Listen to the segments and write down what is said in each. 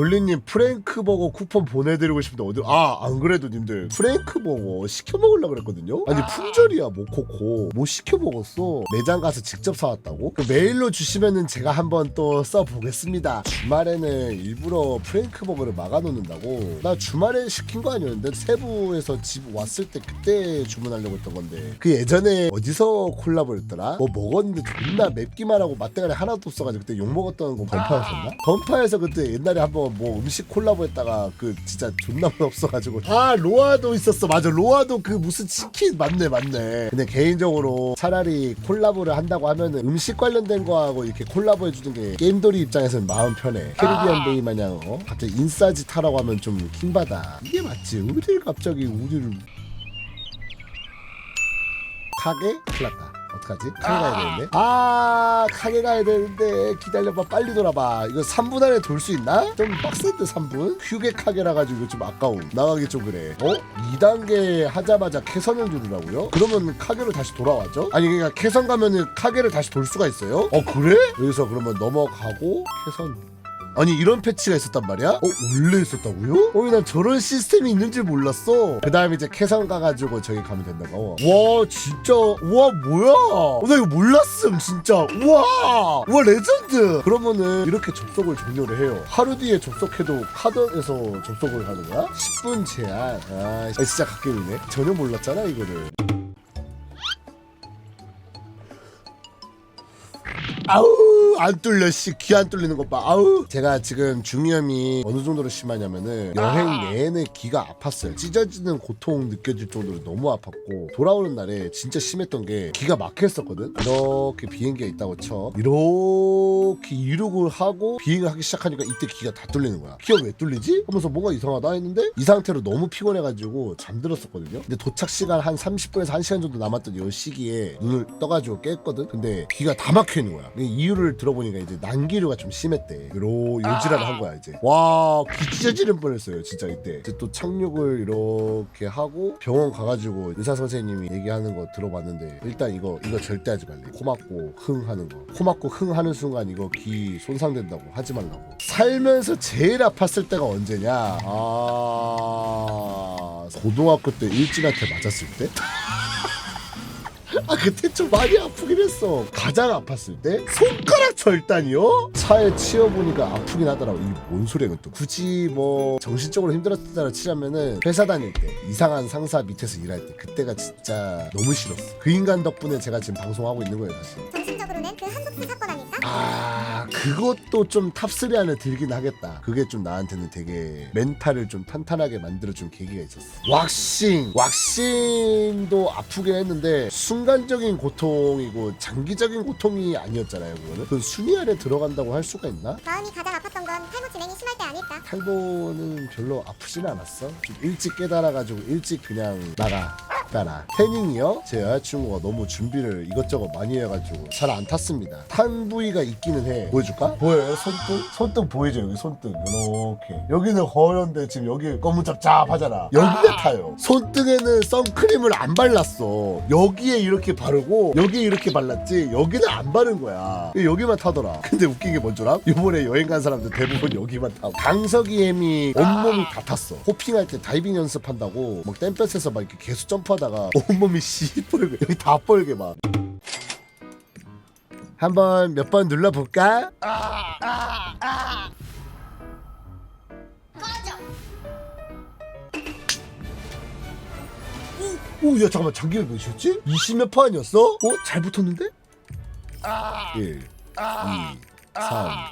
돌리님 프랭크버거 쿠폰 보내드리고 싶은데 어디 아 안 그래도 님들 프랭크버거 시켜 먹으려고 그랬거든요? 아니 품절이야 모코코. 못 시켜 먹었어? 매장 가서 직접 사왔다고? 그 메일로 주시면은 제가 한번 또 써보겠습니다. 주말에는 일부러 프랭크버거를 막아놓는다고. 나 주말에 시킨 거 아니었는데 세부에서 집 왔을 때 그때 주문하려고 했던 건데. 그 예전에 어디서 콜라보였더라? 뭐 먹었는데 존나 맵기만 하고 맛대가리 하나도 없어가지고 그때 욕 먹었던 거 던파였었나? 던파에서 그때 옛날에 한번 뭐 음식 콜라보 했다가 그 진짜 존나 맛없어가지고. 아 로아도 있었어. 맞아. 로아도 그 무슨 치킨. 맞네 맞네. 근데 개인적으로 차라리 콜라보를 한다고 하면은 음식 관련된 거하고 이렇게 콜라보 해주는 게 게임돌이 입장에서는 마음 편해. 캐리비안 베이 마냥 어? 갑자기 인싸짓 하라고 하면 좀 킹받아. 이게 맞지? 어딜 갑자기 우리를. 카게? 큰일 났다 어떡하지? 카게 가야 되는데 아 카게 가야 되는데 기다려봐 빨리 돌아봐 이거 3분 안에 돌 수 있나? 좀 빡센데 3분? 휴게 카게라 가지고 좀 아까움 나가기 좀 그래 어? 2단계 하자마자 캐선을 누르라고요? 그러면 카게로 다시 돌아왔죠? 아니 그러니까 캐선 가면은 카게를 다시 돌 수가 있어요? 어 그래? 여기서 그러면 넘어가고 캐선 아니 이런 패치가 있었단 말이야? 어 원래 있었다고요? 어이 난 저런 시스템이 있는 줄 몰랐어. 그 다음에 이제 캐선 가가지고 저기 가면 된다고. 와 진짜. 우와 뭐야? 어, 나 이거 몰랐음 진짜. 우와! 우와 레전드! 그러면은 이렇게 접속을 종료를 해요. 하루 뒤에 접속해도 카드에서 접속을 하는 거야? 10분 제한. 아 진짜 갓겜이네. 전혀 몰랐잖아 이거를. 아우 안 뚫려 씨귀 안 뚫리는 것 봐. 아우. 제가 지금 중이염이 어느 정도로 심하냐면은 여행 내내 귀가 아팠어요. 찢어지는 고통 느껴질 정도로 너무 아팠고 돌아오는 날에 진짜 심했던 게 귀가 막혔었거든? 이렇게 비행기가 있다고 쳐. 이렇게 이륙을 하고 비행을 하기 시작하니까 이때 귀가 다 뚫리는 거야. 귀가 왜 뚫리지? 하면서 뭔가 이상하다 했는데 이 상태로 너무 피곤해가지고 잠들었었거든요. 근데 도착 시간 한 30분에서 1시간 정도 남았던 이 시기에 눈을 떠가지고 깼거든? 근데 귀가 다 막혀 있는 거야. 그 이유를 들어 보니까 이제 난기류가 좀 심했대. 요 요지라를 한 거야 이제. 와 귀 찢어지는 뻔했어요 진짜 이때. 이제 또 착륙을 이렇게 하고 병원 가가지고 의사 선생님이 얘기하는 거 들어봤는데 일단 이거 이거 절대 하지 말래. 코 막고 흥 하는 거 코 막고 흥 하는 순간 이거 귀 손상된다고 하지 말라고. 살면서 제일 아팠을 때가 언제냐? 아. 고등학교 때 일진한테 맞았을 때 아 그때 좀 많이 아프긴 했어. 가장 아팠을 때 손가락 절단이요? 차에 치여보니까 아프긴 하더라고. 이게 뭔 소리야 이것도. 굳이 뭐 정신적으로 힘들었을 때라 치자면은 회사 다닐 때 이상한 상사 밑에서 일할 때 그때가 진짜 너무 싫었어. 그 인간 덕분에 제가 지금 방송하고 있는 거예요 사실 정신적으로는 그 한국수 사건 아닐까? 아 그것도 좀 탑3 안에 들긴 하겠다 그게 좀 나한테는 되게 멘탈을 좀 탄탄하게 만들어준 계기가 있었어 왁싱 왁싱도 아프긴 했는데 순간적인 고통이고 장기적인 고통이 아니었잖아요 그거는 그 순위 안에 들어간다고 할 수가 있나? 마음이 가장 아팠던 건 탈모 진행이 심할 때 아닐까? 탈모는 별로 아프진 않았어 좀 일찍 깨달아가지고 일찍 그냥 나가 따라. 태닝이요? 제 여자친구가 너무 준비를 이것저것 많이 해가지고 잘 안 탔습니다. 탄 부위가 있기는 해. 보여줄까? 보여요? 손등? 손등 보이죠 여기 손등? 이렇게. 여기는 허연데 지금 여기 검은 짭짭하잖아. 여기가 타요. 손등에는 선크림을 안 발랐어. 여기에 이렇게 바르고 여기에 이렇게 발랐지 여기는 안 바른 거야. 여기만 타더라. 근데 웃긴 게 뭔줄 알아? 이번에 여행 간 사람들 대부분 여기만 타고. 강석이 햄이 온몸이 다 탔어. 호핑할 때 다이빙 연습한다고 막 땡볕에서 막 이렇게 계속 점프하 다가 온몸이 시뻘게 여기 다 뻘게 막 한번 몇 번 눌러볼까? 오, 야 잠깐만 장기가 몇이었지? 20몇 퍼 아니었어? 어? 잘 붙었는데? 1, 2, 3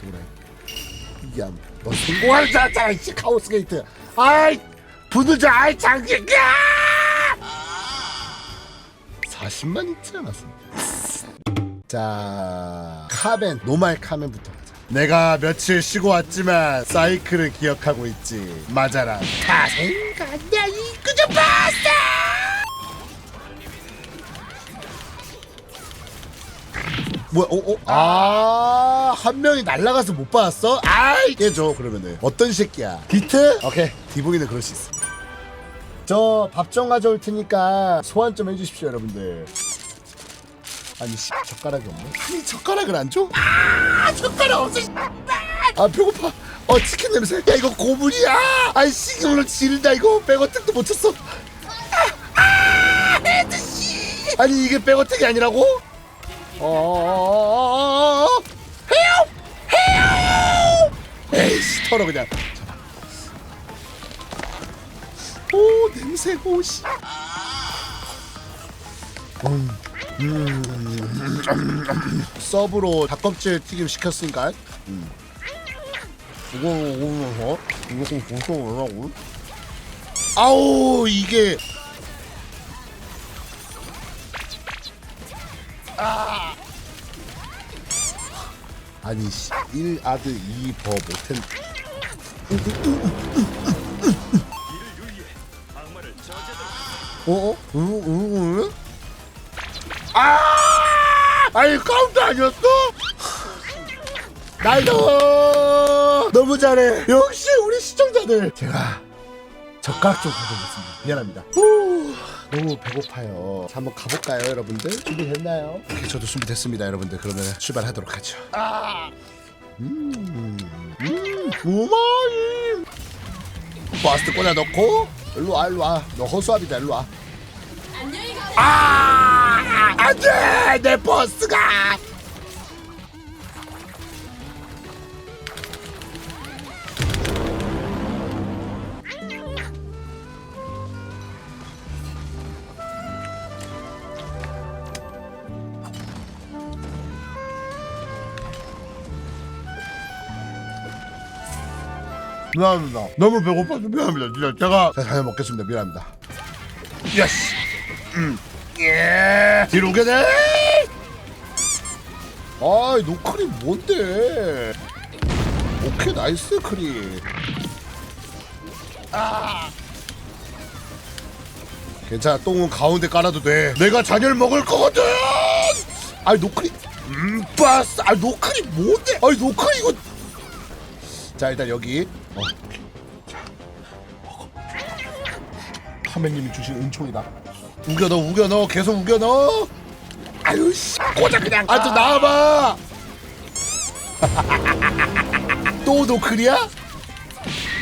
그래 야, 너 성공할 줄 알았잖아 이 카오스 게이트. 아이 줄 아이 장기가 40만 있지 않았습니까? 자 카멘 노말 카멘부터 가자. 내가 며칠 쉬고 왔지만 사이클을 기억하고 있지. 맞아라. 다생 뭐야 어, 어? 아, 한 명이 날라가서 못 받았어? 아이, 깨줘, 그러면은. 어떤 새끼야? 비트? 오케이. 디보기는 그럴 수 있어. 저 밥 좀 가져올 테니까 소환 좀 해주십시오, 여러분들. 아니 씨 젓가락이 없네 아니 젓가락을 안 줘? 아 젓가락 없어 씨. 아 배고파 어 치킨 냄새 야 이거 고물이야 아이 신경을 지른다 이거 백어택도 못 쳤어 아, 아 헤드 씨 아니 이게 백어택이 아니라고? 어어어어어어 헤엄 헤엄 에이씨 털어 그냥. 잡아. 오 냄새 오씨. 음, 음, 음, 서브로 닭껍질 튀김 시켰으니까. 음. 이거 이거 이거. 이거 무슨 뭐라고? 아우 이게 아 아니 씨 1아드 2버 못했 어어? 응? 응? 응? 아! 아니 카운트 아니었어? 나이도 너무 잘해 역시 우리 시청자들 제가 젓가락 좀 가져오겠습니다. 미안합니다. 후, 너무 배고파요. 자 한번 가볼까요 여러분들? 준비됐나요? 오케이 저도 준비됐습니다 여러분들. 그러면 출발하도록 하죠. 음, 음, 우마이! 버스트 꽂아 넣고 일로 와 일로 와 너 허수아비다 일로 와. 아, 안돼! 내 버스가 미안합니다. 너무 배고파서 미안합니다. 진짜 제가 자, 잘 먹겠습니다. 미안합니다. 예스. 음. 예. 뒤로 오게 돼. 아이 노크림 뭔데? 오케이 나이스 크림. 아. 괜찮아 똥은 가운데 깔아도 돼. 내가 잔열 먹을 거거든. 아이 노크림. 음 빠스. 아 노크림 뭔데? 아이 노크림 이거. 자 일단 여기. 어. 자, 먹어. 하매님이 주신 은총이다. 우겨 넣어 우겨 넣어 계속 우겨 넣어. 아유 씨 꽂아 그냥. 아또 나와봐. 또 노클이야?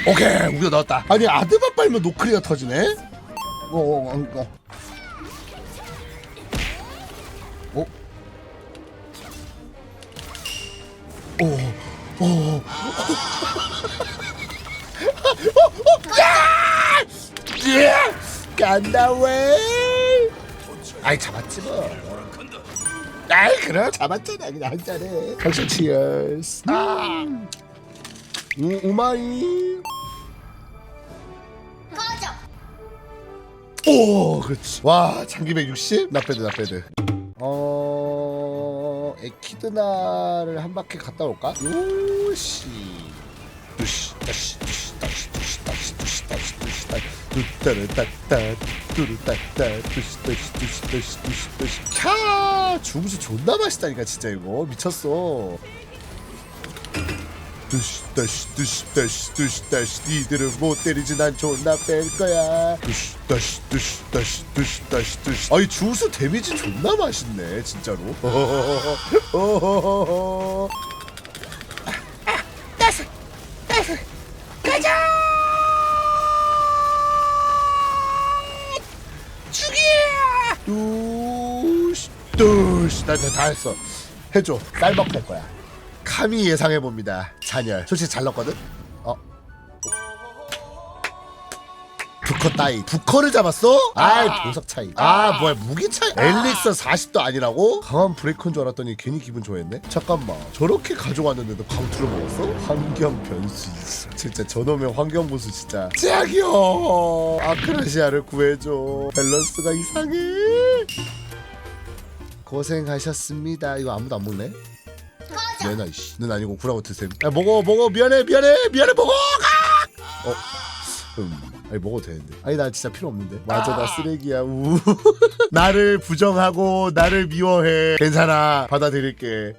오케이 우겨 넣었다. 아니 아드만 빨면 노클이가 터지네. 어, 어, 어, 어. 어? 오, 오, 예! 간다 왜? 아이 잡았지 뭐. 아이 그래 잡았잖아 그냥 한 잔에. 역시 치얼스. 아. 우, 우마이. 오 그렇지. 와 장기백 60? 나빼드 나빼드. 어 에키드나를 한 바퀴 갔다 올까? 요시. 두시 다시 두시 다시 두시 다시 두시 다시 뚜따르따따 뚜루따따 다시 두시 다시 두시 다시 캬 주무시 존나 맛있다니까 진짜 이거 미쳤어 두시 다시 두시 다시 두시 다시 니들은 못 때리지 난 존나 뺄 거야 두시 다시 두시 다시 두시 다시 두시 아이 주스 데미지 존나 맛있네 진짜로 두시 나다 다 했어. 해줘. 쌀먹할 거야. 감히 예상해 봅니다. 잔열. 솔직히 잘 넣었거든? 어. 부커 따위. 부커를 잡았어? 아이 보석 차이. 아 뭐야 무기 차이. 엘릭서 40도 아니라고? 강한 브레이크인 줄 알았더니 괜히 기분 좋아했네. 잠깐만. 저렇게 가져왔는데도 강투를 먹었어? 환경 변수. 진짜 저놈의 환경 보수 진짜. 짝이요. 아크라시아를 구해줘. 밸런스가 이상해 고생하셨습니다 이거 아무도 안 먹네? 미안해 이씨 는 아니고 구라고 드셈 야 먹어 먹어 미안해 미안해 미안해 먹어 가! 어 음, 아니 먹어도 되는데. 아니 나 진짜 필요 없는데. 맞아 나 쓰레기야. 우. 나를 부정하고 나를 미워해. 괜찮아 받아들일게.